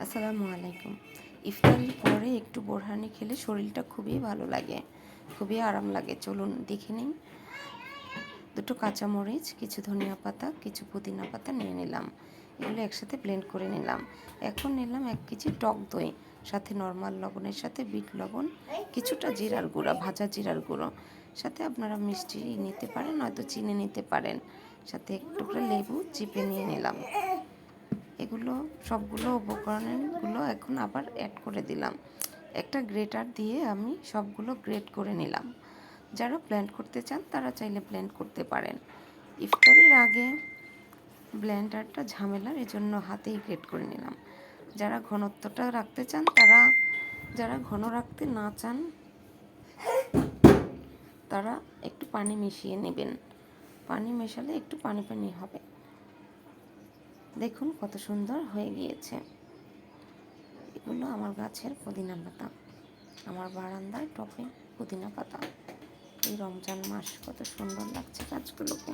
আসসালামু আলাইকুম। ইফতারির পরে একটু বোরহানি খেলে শরীরটা খুবই ভালো লাগে, খুবই আরাম লাগে। চলুন দেখে নিন দুটো কাঁচামরিচ, কিছু ধনিয়া পাতা, কিছু পুদিনা পাতা নিয়ে নিলাম। এগুলো একসাথে ব্লেন্ড করে নিলাম। এখন নিলাম এক কেজি টক দই, সাথে নর্মাল লবণের সাথে বিট লবণ, কিছুটা জিরার গুঁড়া, ভাজা জিরার গুঁড়ো। সাথে আপনারা মিষ্টি নিতে পারেন, নয়তো চিনি নিতে পারেন। সাথে একটু লেবু, চিপে নিয়ে নিলাম। এগুলো, সবগুলো উপকরণগুলো এখন আবার অ্যাড করে দিলাম। একটা গ্রেটার দিয়ে আমি সবগুলো গ্রেট করে নিলাম। যারা ব্লেন্ড করতে চান, তারা চাইলে ব্লেন্ড করতে পারেন। ইফতারির আগে ব্লেন্ডারটা ঝামেলার এজন্য হাতেই গ্রেট করে নিলাম। যারা ঘনত্বটা রাখতে চান, তারা, যারা ঘন রাখতে না চান, তারা একটু পানি মিশিয়ে নেবেন। পানি মেশালে একটু পানি পানি হবে। দেখুন কত সুন্দর হয়ে গিয়েছে। এগুলো আমার গাছের পুদিনা পাতা। আমার বারান্দায় টপে পুদিনা পাতা। এই রমজান মাস কত সুন্দর লাগছে গাছগুলোকে।